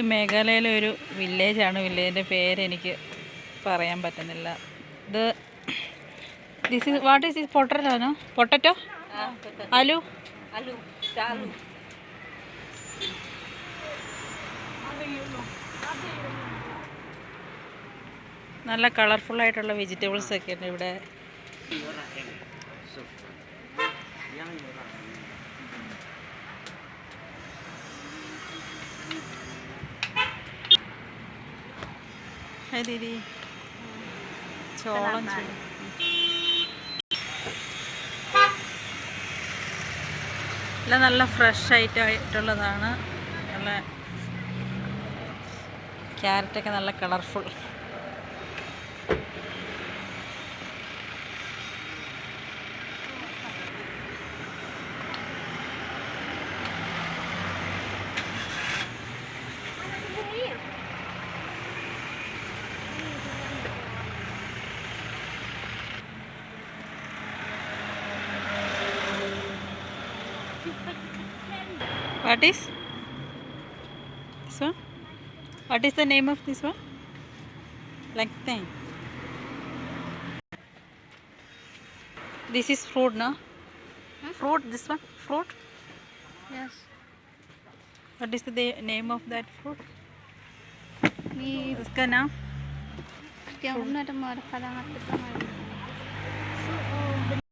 ഇത് മേഘാലയയിലെ ഒരു വില്ലേജാണ് വില്ലേജിന്റെ പേര് എനിക്ക് പറയാൻ പറ്റുന്നില്ല. ഇത് this is what is is പൊട്ടറ്റോനോ potato aloo? Aloo. നല്ല കളർഫുൾ ആയിട്ടുള്ള വെജിറ്റബിൾസ് ഒക്കെ ഉണ്ട് ഇവിടെ ഹായ് ദീദി ചോളം ചൂട്. നല്ല ഫ്രഷ് ആയിട്ട് ആയിട്ടുള്ളതാണ്. നല്ല ക്യാരറ്റൊക്കെ നല്ല colourful. What is this one? What is the name of this one? Like thing. This is fruit, no? Fruit. This one, fruit. Yes. What is the name of that fruit? नाम क्या उन्नत मार खड़ा हाथ पे तो मार